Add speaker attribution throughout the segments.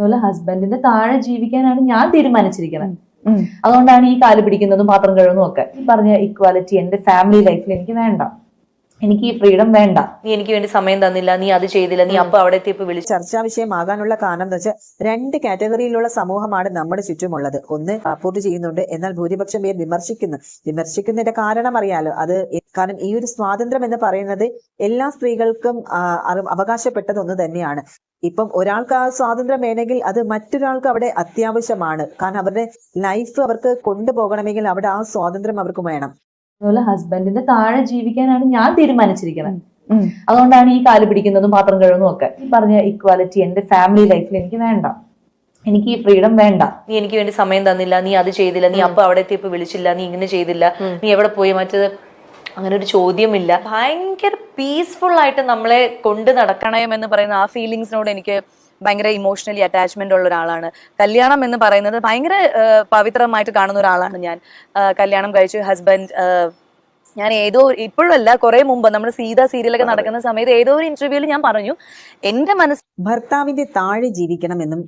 Speaker 1: അതുപോലെ ഹസ്ബൻഡിന്റെ താഴെ ജീവിക്കാനാണ് ഞാൻ തീരുമാനിച്ചിരിക്കുന്നത്. അതുകൊണ്ടാണ് ഈ കാൽ പിടിക്കുന്നതും പാത്രം കഴുകുന്നതും ഒക്കെ. ഈ പറഞ്ഞ ഇക്വാലിറ്റി എന്റെ ഫാമിലി ലൈഫിൽ എനിക്ക് വേണ്ട. എനിക്ക് ഈ ഫ്രീഡം വേണ്ട. നീ എനിക്ക് വേണ്ടി സമയം തന്നില്ല നീ അത് ചെയ്തില്ല നീ അപ്പൊ അവിടെ എത്തിയപ്പോ വിളിച്ചു
Speaker 2: ചർച്ചാ വിഷയമാകാനുള്ള കാരണം എന്ന് വെച്ചാൽ രണ്ട് കാറ്റഗറിയിലുള്ള സമൂഹമാണ് നമ്മുടെ ചുറ്റുമുള്ളത്. ഒന്ന് സപ്പോർട്ട് ചെയ്യുന്നുണ്ട് എന്നാൽ ഭൂരിപക്ഷം പേർ വിമർശിക്കുന്നു. വിമർശിക്കുന്നതിന്റെ കാരണം അറിയാലോ. അത് കാരണം ഈ ഒരു സ്വാതന്ത്ര്യം എന്ന് പറയുന്നത് എല്ലാ സ്ത്രീകൾക്കും ആ, അറി- അവകാശപ്പെട്ടത് ഒന്ന് തന്നെയാണ്. ഇപ്പം ഒരാൾക്ക് ആ സ്വാതന്ത്ര്യം വേണമെങ്കിൽ അത് മറ്റൊരാൾക്ക് അവിടെ അത്യാവശ്യമാണ്. കാരണം അവരുടെ ലൈഫ് അവർക്ക് കൊണ്ടുപോകണമെങ്കിൽ അവിടെ ആ സ്വാതന്ത്ര്യം അവർക്ക് വേണം.
Speaker 1: അതുപോലെ ഹസ്ബൻഡിന്റെ താഴെ ജീവിക്കാനാണ് ഞാൻ തീരുമാനിച്ചിരിക്കുന്നത് അതുകൊണ്ടാണ് ഈ കാൽ പിടിക്കുന്നതും പാത്രം കഴുകുന്നതും ഒക്കെ ഈ പറഞ്ഞ ഇക്വാലിറ്റി എന്റെ ഫാമിലി ലൈഫിൽ എനിക്ക് വേണ്ട. എനിക്ക് ഈ ഫ്രീഡം വേണ്ട. നീ എനിക്ക് വേണ്ടി സമയം തന്നില്ല. നീ അത് ചെയ്തില്ല. നീ അപ്പൊ അവിടെ എത്തിയപ്പോ വിളിച്ചില്ല. നീ ഇങ്ങനെ ചെയ്തില്ല. നീ എവിടെ പോയി? മറ്റത് അങ്ങനെ ഒരു ചോദ്യമില്ല. ഭയങ്കര പീസ്ഫുൾ ആയിട്ട് നമ്മളെ കൊണ്ട് നടക്കണം
Speaker 3: എന്ന് പറയുന്ന ആ ഫീലിങ്സിനോട് എനിക്ക് ഭയങ്കര ഇമോഷണലി അറ്റാച്ച്മെന്റ് ഉള്ള ഒരാളാണ്. കല്യാണം എന്ന് പറയുന്നത് ഭയങ്കര പവിത്രമായിട്ട് കാണുന്ന ഒരാളാണ് ഞാൻ. കല്യാണം കഴിച്ചു ഹസ്ബൻഡ് ഞാൻ ഏതോ ഇപ്പോഴല്ല കുറെ മുമ്പ് നമ്മുടെ സീത സീരിയലൊക്കെ നടക്കുന്ന സമയത്ത് ഏതോ ഒരു ഇന്റർവ്യൂവിൽ ഞാൻ പറഞ്ഞു എന്റെ മനസ്സ്
Speaker 2: ഭർത്താവിന്റെ താഴെ ജീവിക്കണമെന്നും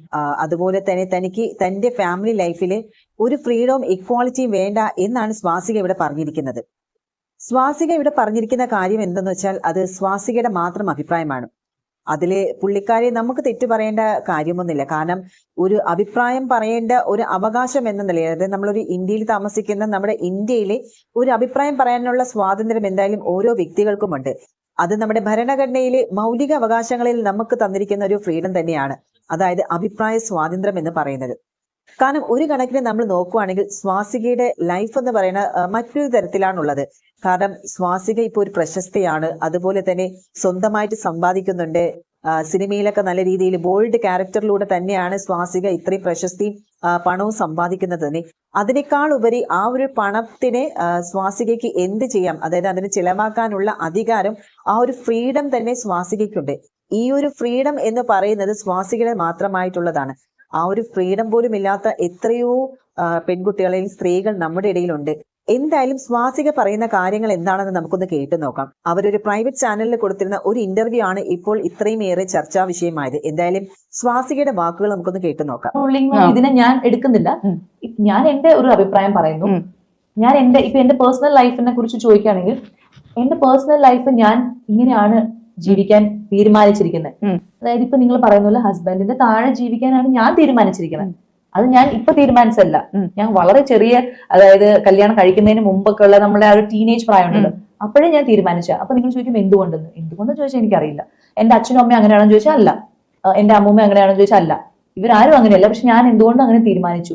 Speaker 2: അതുപോലെ തന്നെ തനിക്ക് തന്റെ ഫാമിലി ലൈഫിൽ ഒരു ഫ്രീഡവും ഇക്വാളിറ്റിയും വേണ്ട എന്നാണ് സ്വാസിക ഇവിടെ പറഞ്ഞിരിക്കുന്നത്. സ്വാസിക ഇവിടെ പറഞ്ഞിരിക്കുന്ന കാര്യം എന്തെന്ന് വെച്ചാൽ അത് സ്വാസികയുടെ മാത്രം അഭിപ്രായമാണ്. അതിലെ പുള്ളിക്കാരെ നമുക്ക് തെറ്റു പറയേണ്ട കാര്യമൊന്നുമില്ല. കാരണം ഒരു അഭിപ്രായം പറയേണ്ട ഒരു അവകാശം എന്ന നിലയിൽ അതായത് നമ്മളൊരു ഇന്ത്യയിൽ താമസിക്കുന്ന നമ്മുടെ ഇന്ത്യയിലെ ഒരു അഭിപ്രായം പറയാനുള്ള സ്വാതന്ത്ര്യം എന്തായാലും ഓരോ വ്യക്തികൾക്കുമുണ്ട്. അത് നമ്മുടെ ഭരണഘടനയിലെ മൗലിക അവകാശങ്ങളിൽ നമുക്ക് തന്നിരിക്കുന്ന ഒരു ഫ്രീഡം തന്നെയാണ്. അതായത് അഭിപ്രായ സ്വാതന്ത്ര്യം എന്ന് പറയുന്നത്. കാരണം ഒരു കണക്കിന് നമ്മൾ നോക്കുവാണെങ്കിൽ സ്വാസികയുടെ ലൈഫ് എന്ന് പറയുന്ന മറ്റൊരു തരത്തിലാണുള്ളത്. കാരണം സ്വാസിക ഇപ്പോൾ ഒരു പ്രശസ്തിയാണ്. അതുപോലെ തന്നെ സ്വന്തമായിട്ട് സമ്പാദിക്കുന്നുണ്ട്. സിനിമയിലൊക്കെ നല്ല രീതിയിൽ ബോൾഡ് ക്യാരക്ടറിലൂടെ തന്നെയാണ് സ്വാസിക ഇത്രയും പ്രശസ്തിയും പണവും സമ്പാദിക്കുന്നത്. തന്നെ അതിനേക്കാൾ ഉപരി ആ ഒരു പണത്തിനെ സ്വാസികയ്ക്ക് എന്ത് ചെയ്യാം? അതായത് അതിന് ചിലവാക്കാനുള്ള അധികാരം ആ ഒരു ഫ്രീഡം തന്നെ സ്വാസികയ്ക്കുണ്ട്. ഈ ഒരു ഫ്രീഡം എന്ന് പറയുന്നത് സ്വാസികയുടെ മാത്രമായിട്ടുള്ളതാണ്. ആ ഒരു ഫ്രീഡം പോലും ഇല്ലാത്ത എത്രയോ പെൺകുട്ടികളെയും പെൺകുട്ടികളിൽ സ്ത്രീകൾ നമ്മുടെ ഇടയിലുണ്ട്. എന്തായാലും സ്വാസിക പറയുന്ന കാര്യങ്ങൾ എന്താണെന്ന് നമുക്കൊന്ന് കേട്ടു നോക്കാം. അവരൊരു പ്രൈവറ്റ് ചാനലിൽ കൊടുത്തിരുന്ന ഒരു ഇന്റർവ്യൂ ആണ് ഇപ്പോൾ ഇത്രയും ഏറെ ചർച്ചാ വിഷയമായത്. എന്തായാലും സ്വാസികയുടെ വാക്കുകൾ നമുക്കൊന്ന് കേട്ടു നോക്കാം.
Speaker 1: ഇതിനെ ഞാൻ എടുക്കുന്നില്ല. ഞാൻ എന്റെ ഒരു അഭിപ്രായം പറയുന്നു. ഞാൻ എന്റെ ഇപ്പൊ എന്റെ പേഴ്സണൽ ലൈഫിനെ കുറിച്ച് ചോദിക്കുകയാണെങ്കിൽ എന്റെ പേഴ്സണൽ ലൈഫ് ഞാൻ ഇങ്ങനെയാണ് ജീവിക്കാൻ തീരുമാനിച്ചിരിക്കുന്നത് അതായത് ഇപ്പൊ നിങ്ങൾ പറയുന്ന പോലെ ഹസ്ബൻഡിന്റെ താഴെ ജീവിക്കാനാണ് ഞാൻ തീരുമാനിച്ചിരിക്കുന്നത് അത് ഞാൻ ഇപ്പൊ തീരുമാനിച്ചല്ല ഞാൻ വളരെ ചെറിയ അതായത് കല്യാണം കഴിക്കുന്നതിന് മുമ്പൊക്കെ ഉള്ള നമ്മുടെ ആ ഒരു ടീനേജ് പ്രായമുണ്ടല്ലോ. അപ്പോഴേ ഞാൻ തീരുമാനിച്ച അപ്പൊ നിങ്ങൾ ചോദിക്കും എന്തുകൊണ്ടെന്ന്? എന്തുകൊണ്ടെന്ന് ചോദിച്ചാൽ എനിക്കറിയില്ല. എന്റെ അച്ഛനും അമ്മയും അങ്ങനെയാണെന്ന് ചോദിച്ചാൽ അല്ല. എന്റെ അമ്മൂമ്മ അങ്ങനെയാണെന്ന് ചോദിച്ചാൽ അല്ല. ഇവരാരും അങ്ങനെയല്ല. പക്ഷെ ഞാൻ എന്തുകൊണ്ട് അങ്ങനെ തീരുമാനിച്ചു.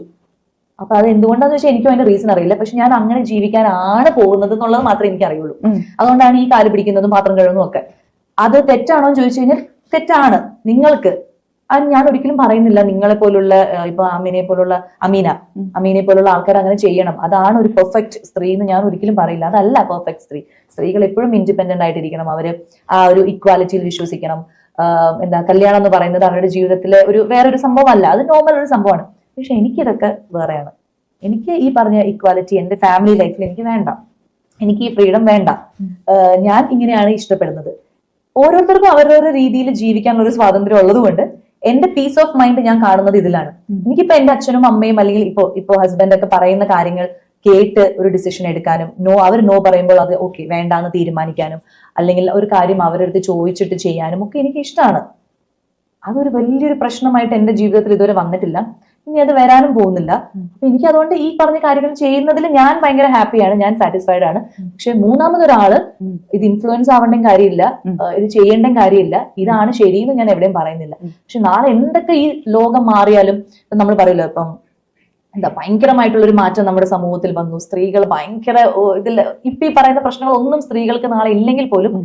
Speaker 1: അപ്പൊ അത് എന്തുകൊണ്ടാന്ന് വെച്ചാൽ എനിക്കും അതിന്റെ റീസൺ അറിയില്ല. പക്ഷെ ഞാൻ അങ്ങനെ ജീവിക്കാനാണ് പോകുന്നത് എന്നുള്ളത് മാത്രമേ എനിക്ക് അറിയുള്ളൂ അതുകൊണ്ടാണ് ഈ കാൽ പിടിക്കുന്നതും പാത്രം കഴുകുന്നതും ഒക്കെ. അത് തെറ്റാണോ എന്ന് ചോദിച്ചു കഴിഞ്ഞാൽ തെറ്റാണ്. നിങ്ങൾക്ക് അത് ഞാൻ ഒരിക്കലും പറയുന്നില്ല നിങ്ങളെ പോലുള്ള ഇപ്പൊ അമീനെ പോലുള്ള അമീന അമീനെ പോലുള്ള ആൾക്കാർ അങ്ങനെ ചെയ്യണം. അതാണ് ഒരു പെർഫെക്റ്റ് സ്ത്രീ എന്ന് ഞാൻ ഒരിക്കലും പറയില്ല. അതല്ല പെർഫെക്റ്റ് സ്ത്രീ. സ്ത്രീകൾ എപ്പോഴും ഇൻഡിപെൻഡന്റ് ആയിട്ടിരിക്കണം. അവർ ആ ഒരു ഇക്വാലിറ്റിയിൽ വിശ്വസിക്കണം. എന്താ കല്യാണം എന്ന് പറയുന്നത് അവരുടെ ജീവിതത്തിലെ ഒരു വേറൊരു സംഭവമല്ല. അത് നോർമൽ ഒരു സംഭവമാണ്. പക്ഷെ എനിക്കിതൊക്കെ വേറെയാണ്. എനിക്ക് ഈ പറഞ്ഞ ഇക്വാലിറ്റി എന്റെ ഫാമിലി ലൈഫിൽ എനിക്ക് വേണ്ട. എനിക്ക് ഈ ഫ്രീഡം വേണ്ട. ഞാൻ ഇങ്ങനെയാണ് ഇഷ്ടപ്പെടുന്നത്. ഓരോരുത്തർക്കും അവരവരുടെ രീതിയിൽ ജീവിക്കാനുള്ള ഒരു സ്വാതന്ത്ര്യം ഉള്ളതുകൊണ്ട് എന്റെ പീസ് ഓഫ് മൈൻഡ് ഞാൻ കാണുന്നത് ഇതിലാണ്. എനിക്കിപ്പോ എന്റെ അച്ഛനും അമ്മയും അല്ലെങ്കിൽ ഇപ്പോ ഇപ്പോ ഹസ്ബൻഡ് ഒക്കെ പറയുന്ന കാര്യങ്ങൾ കേട്ട് ഒരു ഡിസിഷൻ എടുക്കാനും നോ അവർ നോ പറയുമ്പോൾ അത് ഓക്കെ വേണ്ടാന്ന് തീരുമാനിക്കാനും അല്ലെങ്കിൽ ഒരു കാര്യം അവരെടുത്ത് ചോദിച്ചിട്ട് ചെയ്യാനും ഒക്കെ എനിക്ക് ഇഷ്ടമാണ് അതൊരു വലിയൊരു പ്രശ്നമായിട്ട് എന്റെ ജീവിതത്തിൽ ഇതുവരെ വന്നിട്ടില്ല. ഇനി അത് വരാനും പോകുന്നില്ല. അപ്പൊ എനിക്ക് അതുകൊണ്ട് ഈ പറഞ്ഞ കാര്യങ്ങൾ ചെയ്യുന്നതിൽ ഞാൻ ഭയങ്കര ഹാപ്പിയാണ്. ഞാൻ സാറ്റിസ്ഫൈഡ് ആണ്. പക്ഷെ
Speaker 3: മൂന്നാമതൊരാൾ.
Speaker 1: ഇത് ഇൻഫ്ലുവൻസ് ആവേണ്ട കാര്യമില്ല. ഇത് ചെയ്യേണ്ട കാര്യമില്ല. ഇതാണ് ശരിയെന്ന് ഞാൻ എവിടെയും പറയുന്നില്ല. പക്ഷെ നാളെ എന്തൊക്കെ ഈ ലോകം മാറിയാലും നമ്മൾ പറയില്ല ഇപ്പം എന്താ ഭയങ്കരമായിട്ടുള്ള ഒരു മാറ്റം നമ്മുടെ സമൂഹത്തിൽ വന്നു. സ്ത്രീകൾ ഭയങ്കര ഇതിൽ ഇപ്പൊ ഈ പറയുന്ന പ്രശ്നങ്ങളൊന്നും സ്ത്രീകൾക്ക് നാളെ ഇല്ലെങ്കിൽ പോലും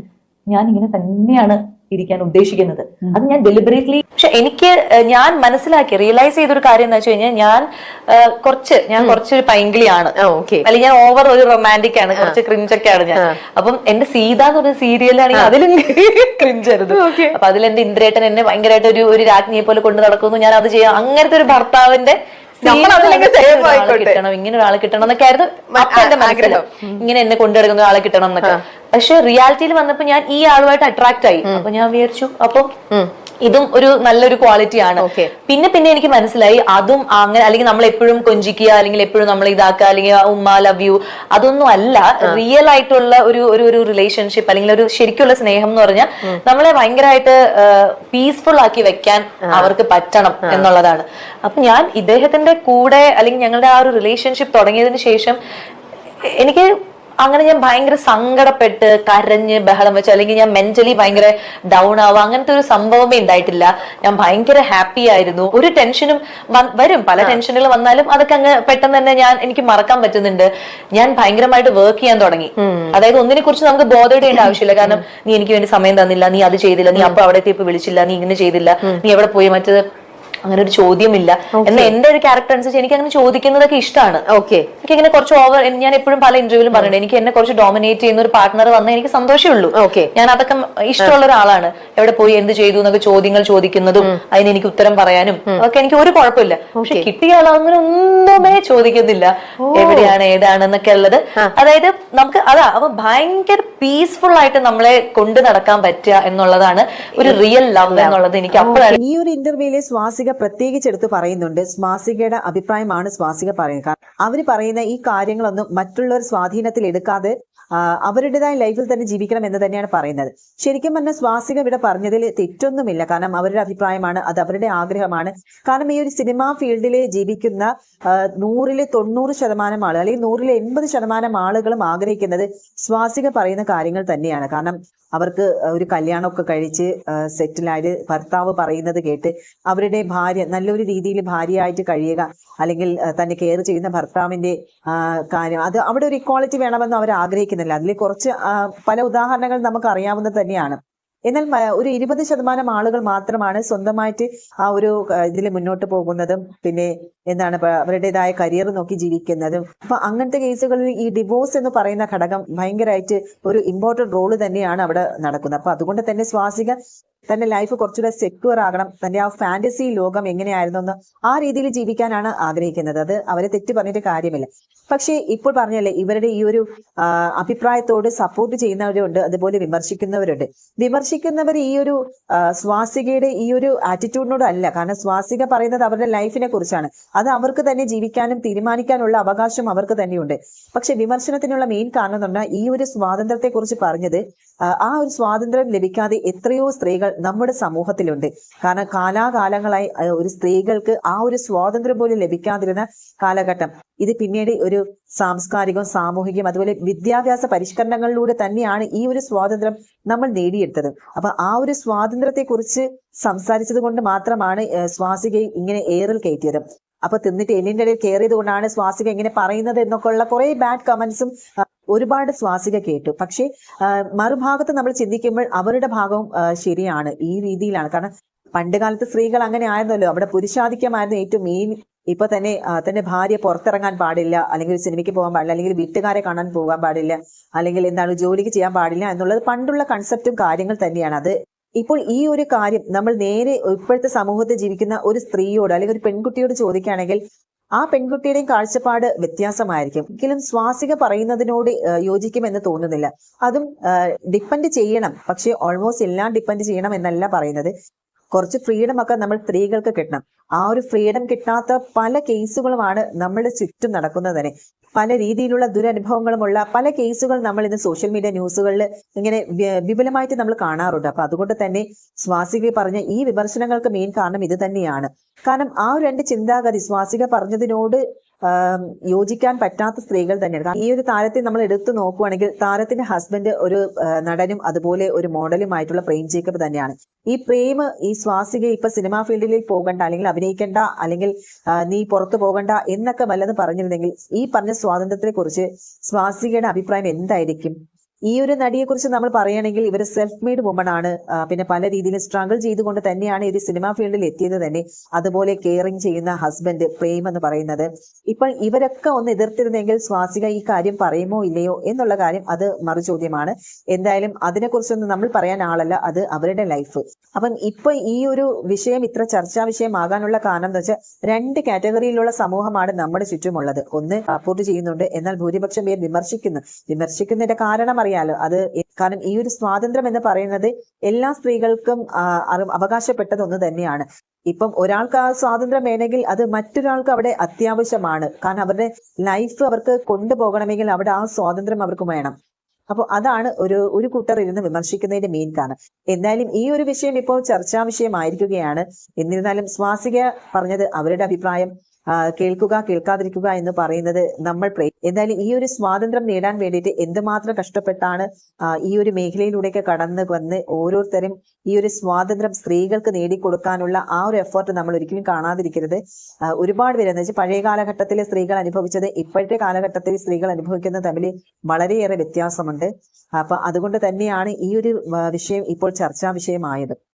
Speaker 1: ഞാൻ ഇങ്ങനെ തന്നെയാണ് ഇരിക്കാൻ ഉദ്ദേശിക്കുന്നത്. അത് ഞാൻ ഡെലിബറേറ്റ്ലി പക്ഷെ എനിക്ക് ഞാൻ മനസ്സിലാക്കി റിയലൈസ് ചെയ്തൊരു കാര്യം എന്ന് വെച്ച് കഴിഞ്ഞാൽ ഞാൻ കുറച്ച് ഞാൻ കുറച്ചൊരു പൈങ്കിളിയാണ്. അല്ലെങ്കിൽ ഞാൻ ഓവർ ഒരു റൊമാന്റിക് ആണ് കുറച്ച് ക്രിഞ്ചൊക്കെയാണ് ഞാൻ. അപ്പം എന്റെ സീത എന്ന് പറഞ്ഞ സീരിയലാണെങ്കിൽ അതിലും ക്രിഞ്ചായിരുന്നു. അപ്പൊ അതിൽ എന്റെ ഇന്ദ്രേട്ടൻ എന്നെ ഭയങ്കരമായിട്ട് ഒരു ഒരു രാജ്ഞിയെ പോലെ കൊണ്ടു നടക്കുന്നു. ഞാൻ അത് ചെയ്യാം. അങ്ങനത്തെ ഒരു ഭർത്താവിന്റെ കിട്ടണം ഇങ്ങനെ ഒരാളെ കിട്ടണം എന്നൊക്കെ ആയിരുന്നു എന്റെ മനസ്സിൽ ഇങ്ങനെ എന്നെ കൊണ്ടുനടക്കുന്ന ഒരാളെ കിട്ടണം എന്നൊക്കെ. പക്ഷെ റിയാലിറ്റിയിൽ വന്നപ്പോ ഞാൻ ഈ ആളുമായിട്ട് അട്രാക്ട് ആയി. അപ്പൊ ഞാൻ വിചാരിച്ചു അപ്പം ഇതും ഒരു നല്ലൊരു ക്വാളിറ്റി ആണ്. പിന്നെ പിന്നെ എനിക്ക് മനസ്സിലായി അതും അങ്ങനെ അല്ലെങ്കിൽ നമ്മൾ എപ്പോഴും കൊഞ്ചിക്കുക അല്ലെങ്കിൽ എപ്പോഴും നമ്മൾ ഇതാക്കുക അല്ലെങ്കിൽ ഉമ്മ ലവ് യു അതൊന്നും അല്ല. റിയൽ ആയിട്ടുള്ള ഒരു ഒരു ഒരു റിലേഷൻഷിപ്പ് അല്ലെങ്കിൽ ഒരു ശരിക്കുള്ള സ്നേഹം എന്ന് പറഞ്ഞാൽ നമ്മളെ ഭയങ്കരമായിട്ട് പീസ്ഫുൾ ആക്കി വെക്കാൻ അവർക്ക് പറ്റണം എന്നുള്ളതാണ്. അപ്പൊ ഞാൻ ഇദ്ദേഹത്തിന്റെ കൂടെ അല്ലെങ്കിൽ ഞങ്ങളുടെ ആ ഒരു റിലേഷൻഷിപ്പ് തുടങ്ങിയതിന് ശേഷം എനിക്ക് അങ്ങനെ ഞാൻ ഭയങ്കര സങ്കടപ്പെട്ട് കരഞ്ഞ് ബഹളം വെച്ചു. അല്ലെങ്കിൽ ഞാൻ മെന്റലി ഭയങ്കര ഡൗൺ ആവുക അങ്ങനത്തെ ഒരു സംഭവമേ ഉണ്ടായിട്ടില്ല. ഞാൻ ഭയങ്കര ഹാപ്പി ആയിരുന്നു. ഒരു ടെൻഷനും വരും. പല ടെൻഷനുകൾ വന്നാലും അതൊക്കെ അങ്ങ് പെട്ടെന്ന് തന്നെ ഞാൻ എനിക്ക് മറക്കാൻ പറ്റുന്നുണ്ട്. ഞാൻ ഭയങ്കരമായിട്ട് വർക്ക് ചെയ്യാൻ തുടങ്ങി. അതായത് ഒന്നിനെ കുറിച്ച് നമുക്ക് ബോധപ്പെടേണ്ട ആവശ്യമില്ല. കാരണം നീ എനിക്ക് വേണ്ടി സമയം തന്നില്ല. നീ അത് ചെയ്തില്ല. നീ അപ്പൊ അവിടെ എത്തിയപ്പോ വിളിച്ചില്ല. നീ ഇങ്ങനെ ചെയ്തില്ല. നീ എവിടെ പോയി? മറ്റത് അങ്ങനെ ഒരു ചോദ്യമില്ല. എന്ന എന്റെ ഒരു ക്യാരക്ടർ അനുസരിച്ച് എനിക്ക് അങ്ങനെ ചോദിക്കുന്നതൊക്കെ ഇഷ്ടമാണ്.
Speaker 4: ഓക്കെ
Speaker 1: എനിക്ക് ഇങ്ങനെ കുറച്ച് ഓവർ ഞാൻ എപ്പോഴും പല ഇന്റർവ്യൂവിലും പറയുന്നത് എനിക്ക് എന്നെ കുറച്ച് ഡോമിനേറ്റ് ചെയ്യുന്ന ഒരു പാർട്ട്ണർ വന്നാൽ എനിക്ക് സന്തോഷമുള്ളൂ.
Speaker 4: ഓക്കെ.
Speaker 1: ഞാൻ അതൊക്കെ ഇഷ്ടമുള്ള ഒരാളാണ്. എവിടെ പോയി എന്ത് ചെയ്തു എന്നൊക്കെ ചോദ്യങ്ങൾ ചോദിക്കുന്നതും അതിന് എനിക്ക് ഉത്തരം പറയാനും അതൊക്കെ എനിക്ക് ഒരു കുഴപ്പമില്ല. പക്ഷെ കിട്ടിയ ആൾ അങ്ങനെ ഒന്നുമേ ചോദിക്കുന്നില്ല. എവിടെയാണ് ഏതാണ് എന്നൊക്കെ ഉള്ളത് അതായത് നമുക്ക് അതാ അപ്പൊ ഭയങ്കര പീസ്ഫുൾ ആയിട്ട് നമ്മളെ കൊണ്ടു നടക്കാൻ പറ്റുക എന്നുള്ളതാണ് ഒരു റിയൽ ലവ് എന്നുള്ളത് എനിക്ക് അപ്പോഴാണ്
Speaker 2: ഈ ഒരു ഇന്റർവ്യൂവിലെ സ്വാസിക പ്രത്യേകിച്ച് എടുത്ത് പറയുന്നുണ്ട്. സ്വാസികയുടെ അഭിപ്രായമാണ് സ്വാസിക പറയുന്നത്. കാരണം അവർ പറയുന്ന ഈ കാര്യങ്ങളൊന്നും മറ്റുള്ളവർ സ്വാധീനത്തിൽ എടുക്കാതെ അവരുടേതായ ലൈഫിൽ തന്നെ ജീവിക്കണം എന്ന് തന്നെയാണ് പറയുന്നത്. ശരിക്കും പറഞ്ഞാൽ സ്വാസിക ഇവിടെ പറഞ്ഞതിൽ തെറ്റൊന്നുമില്ല. കാരണം അവരുടെ അഭിപ്രായമാണ് അത് അവരുടെ ആഗ്രഹമാണ്. കാരണം ഈ ഒരു സിനിമാ ഫീൽഡിൽ ജീവിക്കുന്ന നൂറിലെ തൊണ്ണൂറ് ശതമാനം ആളുകൾ അല്ലെങ്കിൽ നൂറിലെ എൺപത് ശതമാനം ആളുകളും ആഗ്രഹിക്കുന്നത് സ്വാസിക പറയുന്ന കാര്യങ്ങൾ തന്നെയാണ്. കാരണം അവർക്ക് ഒരു കല്യാണമൊക്കെ കഴിച്ച് സെറ്റിലായിട്ട് ഭർത്താവ് പറയുന്നത് കേട്ട് അവരുടെ ഭാര്യ നല്ലൊരു രീതിയിൽ ഭാര്യയായിട്ട് കഴിയുക അല്ലെങ്കിൽ തന്നെ കെയർ ചെയ്യുന്ന ഭർത്താവിന്റെ കാര്യം. അത് അവിടെ ഒരു ഇക്വാളിറ്റി വേണമെന്ന് അവർ ആഗ്രഹിക്കുന്നില്ല. അതിൽ കുറച്ച് പല ഉദാഹരണങ്ങൾ നമുക്ക് അറിയാവുന്നത് തന്നെയാണ്. എന്നാൽ ഒരു ഇരുപത് ശതമാനം ആളുകൾ മാത്രമാണ് സ്വന്തമായിട്ട് ആ ഒരു ഇതിൽ മുന്നോട്ട് പോകുന്നതും പിന്നെ എന്താണ് അവരുടേതായ കരിയർ നോക്കി ജീവിക്കുന്നതും. അപ്പൊ അങ്ങനത്തെ കേസുകളിൽ ഈ ഡിവോഴ്സ് എന്ന് പറയുന്ന ഘടകം ഭയങ്കരമായിട്ട് ഒരു ഇമ്പോർട്ടന്റ് റോൾ തന്നെയാണ് അവിടെ നടക്കുന്നത്. അപ്പൊ അതുകൊണ്ട് തന്നെ സ്വാസിക തന്റെ ലൈഫ് കുറച്ചുകൂടെ സെക്യൂർ ആകണം. തന്റെ ആ ഫാന്റസി ലോകം എങ്ങനെയായിരുന്നു എന്ന് ആ രീതിയിൽ ജീവിക്കാനാണ് ആഗ്രഹിക്കുന്നത്. അത് അവരെ തെറ്റ് പറഞ്ഞിട്ട് കാര്യമില്ല. പക്ഷേ ഇപ്പോൾ പറഞ്ഞല്ലേ ഇവരുടെ ഈ ഒരു അഭിപ്രായത്തോട് സപ്പോർട്ട് ചെയ്യുന്നവരുണ്ട് അതുപോലെ വിമർശിക്കുന്നവരുണ്ട്. വിമർശിക്കുന്നവർ ഈ ഒരു സ്വാസികയുടെ ഈ ഒരു ആറ്റിറ്റ്യൂഡിനോട് അല്ല കാരണം സ്വാസിക പറയുന്നത് അവരുടെ ലൈഫിനെ കുറിച്ചാണ്. അത് അവർക്ക് തന്നെ ജീവിക്കാനും തീരുമാനിക്കാനുള്ള അവകാശം അവർക്ക് തന്നെയുണ്ട്. പക്ഷെ വിമർശനത്തിനുള്ള മെയിൻ കാരണം എന്ന് പറഞ്ഞാൽ ഈ ഒരു സ്വാതന്ത്ര്യത്തെ കുറിച്ച് പറഞ്ഞത് ആ ഒരു സ്വാതന്ത്ര്യം ലഭിക്കാതെ എത്രയോ സ്ത്രീകൾ നമ്മുടെ സമൂഹത്തിലുണ്ട്. കാരണം കാലാകാലങ്ങളായി ഒരു സ്ത്രീകൾക്ക് ആ ഒരു സ്വാതന്ത്ര്യം പോലും ലഭിക്കാതിരുന്ന കാലഘട്ടം. ഇത് പിന്നീട് ഒരു സാംസ്കാരികവും സാമൂഹികവും അതുപോലെ വിദ്യാഭ്യാസ പരിഷ്കരണങ്ങളിലൂടെ തന്നെയാണ് ഈ ഒരു സ്വാതന്ത്ര്യം നമ്മൾ നേടിയെടുത്തത്. അപ്പൊ ആ ഒരു സ്വാതന്ത്ര്യത്തെ കുറിച്ച് സംസാരിച്ചത് കൊണ്ട് മാത്രമാണ് സ്വാസികയെ ഇങ്ങനെ ഏറിൽ കയറ്റിയത്. അപ്പൊ തിന്നിട്ട് എല്ലിന്റെ ഇടയിൽ കയറിയത് കൊണ്ടാണ് സ്വാസിക ഇങ്ങനെ പറയുന്നത് എന്നൊക്കെ ഉള്ള കുറെ ബാഡ് കമന്റ്സും ഒരുപാട് സ്വാസിക കേട്ടു. പക്ഷേ മറുഭാഗത്ത് നമ്മൾ ചിന്തിക്കുമ്പോൾ അവരുടെ ഭാഗവും ശരിയാണ് ഈ രീതിയിലാണ്. കാരണം പണ്ട് കാലത്ത് സ്ത്രീകൾ അങ്ങനെ ആയിരുന്നല്ലോ. അവിടെ പുരുഷാധിക്യമായിരുന്നു ഏറ്റവും മെയിൻ ഇപ്പൊ തന്നെ തന്റെ ഭാര്യ പുറത്തിറങ്ങാൻ പാടില്ല അല്ലെങ്കിൽ സിനിമയ്ക്ക് പോകാൻ പാടില്ല അല്ലെങ്കിൽ വീട്ടുകാരെ കാണാൻ പോകാൻ പാടില്ല അല്ലെങ്കിൽ എന്താണ് ജോലിക്ക് ചെയ്യാൻ പാടില്ല എന്നുള്ളത് പണ്ടുള്ള കൺസെപ്റ്റും കാര്യങ്ങൾ തന്നെയാണ്. അത് ഇപ്പോൾ ഈ ഒരു കാര്യം നമ്മൾ നേരെ ഇപ്പോഴത്തെ സമൂഹത്തിൽ ജീവിക്കുന്ന ഒരു സ്ത്രീയോട് അല്ലെങ്കിൽ ഒരു പെൺകുട്ടിയോട് ചോദിക്കുകയാണെങ്കിൽ ആ പെൺകുട്ടിയുടെയും കാഴ്ചപ്പാട് വ്യത്യാസമായിരിക്കും. എങ്കിലും സ്വാസിക പറയുന്നതിനോട് യോജിക്കുമെന്ന് തോന്നുന്നില്ല. അതും ഡിപ്പെൻഡ് ചെയ്യണം. പക്ഷേ ഓൾമോസ്റ്റ് എല്ലാം ഡിപ്പെൻഡ് ചെയ്യണം എന്നല്ല പറയുന്നത്. കുറച്ച് ഫ്രീഡം ഒക്കെ നമ്മൾ സ്ത്രീകൾക്ക് കിട്ടണം. ആ ഒരു ഫ്രീഡം കിട്ടാത്ത പല കേസുകളുമാണ് നമ്മുടെ ചുറ്റും നടക്കുന്നത് തന്നെ പല രീതിയിലുള്ള ദുരനുഭവങ്ങളുമുള്ള പല കേസുകൾ നമ്മൾ ഇന്ന് സോഷ്യൽ മീഡിയ ന്യൂസുകളിൽ ഇങ്ങനെ വിപുലമായിട്ട് നമ്മൾ കാണാറുണ്ട്. അപ്പൊ അതുകൊണ്ട് തന്നെ സ്വാസിക പറഞ്ഞ ഈ വിമർശനങ്ങൾക്ക് മെയിൻ കാരണം ഇത് തന്നെയാണ്. കാരണം ആ രണ്ട് ചിന്താഗതി സ്വാസിക പറഞ്ഞതിനോട് യോജിക്കാൻ പറ്റാത്ത സ്ത്രീകൾ തന്നെയാണ്. ഈ ഒരു താരത്തെ നമ്മൾ എടുത്തു നോക്കുവാണെങ്കിൽ താരത്തിന്റെ ഹസ്ബൻഡ് ഒരു നടനും അതുപോലെ ഒരു മോഡലുമായിട്ടുള്ള പ്രേം ജേക്കബ് തന്നെയാണ്. ഈ പ്രേം ഈ സ്വാസിക ഇപ്പൊ സിനിമാ ഫീൽഡിൽ പോകണ്ട അല്ലെങ്കിൽ അഭിനയിക്കേണ്ട അല്ലെങ്കിൽ നീ പുറത്തു പോകണ്ട എന്നൊക്കെ വല്ലതും പറഞ്ഞിരുന്നെങ്കിൽ ഈ പറഞ്ഞ സ്വാതന്ത്ര്യത്തെ കുറിച്ച് സ്വാസികയുടെ അഭിപ്രായം എന്തായിരിക്കും? ഈ ഒരു നടിയെ കുറിച്ച് നമ്മൾ പറയുകയാണെങ്കിൽ ഇവർ സെൽഫ് മെയ്ഡ് വുമൺ ആണ് പിന്നെ പല രീതിയിൽ സ്ട്രഗിൾ ചെയ്തുകൊണ്ട് തന്നെയാണ് ഈ സിനിമാ ഫീൽഡിൽ എത്തിയത് തന്നെ. അതുപോലെ കെയറിങ് ചെയ്യുന്ന ഹസ്ബൻഡ് പ്രേം എന്ന് പറയുന്നത്. ഇപ്പോൾ ഇവരൊക്കെ ഒന്ന് എതിർത്തിരുന്നെങ്കിൽ സ്വാസിക ഈ കാര്യം പറയുമോ ഇല്ലയോ എന്നുള്ള കാര്യം അത് മറു ചോദ്യമാണ് എന്തായാലും അതിനെക്കുറിച്ചൊന്നും നമ്മൾ പറയാൻ ആളല്ല. അത് അവരുടെ ലൈഫ് അപ്പം ഇപ്പൊ ഈ ഒരു വിഷയം ഇത്ര ചർച്ചാ വിഷയമാകാനുള്ള കാരണം എന്ന് വെച്ചാൽ രണ്ട് കാറ്റഗറിയിലുള്ള സമൂഹമാണ് നമ്മുടെ ചുറ്റുമുള്ളത്. ഒന്ന് സപ്പോർട്ട് ചെയ്യുന്നുണ്ട്. എന്നാൽ ഭൂരിപക്ഷം പേർ വിമർശിക്കുന്നു. വിമർശിക്കുന്നതിന്റെ കാരണം നമുക്കറിയാലോ അത് കാരണം ഈ ഒരു സ്വാതന്ത്ര്യം എന്ന് പറയുന്നത് എല്ലാ സ്ത്രീകൾക്കും അവകാശപ്പെട്ടത് ഒന്ന് തന്നെയാണ്. ഇപ്പം ഒരാൾക്ക് ആ സ്വാതന്ത്ര്യം വേണമെങ്കിൽ അത് മറ്റൊരാൾക്ക് അവിടെ അത്യാവശ്യമാണ്. കാരണം അവരുടെ ലൈഫ് അവർക്ക് കൊണ്ടുപോകണമെങ്കിൽ അവിടെ ആ സ്വാതന്ത്ര്യം അവർക്ക് വേണം. അപ്പോൾ അതാണ് ഒരു ഒരു കൂട്ടർ ഇരുന്ന് വിമർശിക്കുന്നതിന്റെ മെയിൻ കാരണം. എന്തായാലും ഈ ഒരു വിഷയം ഇപ്പോൾ ചർച്ചാ വിഷയമായിരിക്കുകയാണ്. എന്നിരുന്നാലും സ്വാസിക പറഞ്ഞത് അവരുടെ അഭിപ്രായം കേൾക്കുക കേൾക്കാതിരിക്കുക എന്ന് പറയുന്നത് നമ്മൾ പ്രേ എന്തായാലും ഈ ഒരു സ്വാതന്ത്ര്യം നേടാൻ വേണ്ടിയിട്ട് എന്തുമാത്രം കഷ്ടപ്പെട്ടാണ് ഈ ഒരു മേഖലയിലൂടെയൊക്കെ കടന്നു വന്ന് ഓരോരുത്തരും ഈ ഒരു സ്വാതന്ത്ര്യം സ്ത്രീകൾക്ക് നേടിക്കൊടുക്കാനുള്ള ആ ഒരു എഫേർട്ട് നമ്മൾ ഒരിക്കലും കാണാതിരിക്കരുത്. ഒരുപാട് പേര് എന്ന് വെച്ചാൽ പഴയ കാലഘട്ടത്തിലെ സ്ത്രീകൾ അനുഭവിച്ചത് ഇപ്പോഴത്തെ കാലഘട്ടത്തിൽ സ്ത്രീകൾ അനുഭവിക്കുന്ന തമ്മിൽ വളരെയേറെ വ്യത്യാസമുണ്ട്. അപ്പൊ അതുകൊണ്ട് തന്നെയാണ് ഈ ഒരു വിഷയം ഇപ്പോൾ ചർച്ചാ വിഷയമായത്.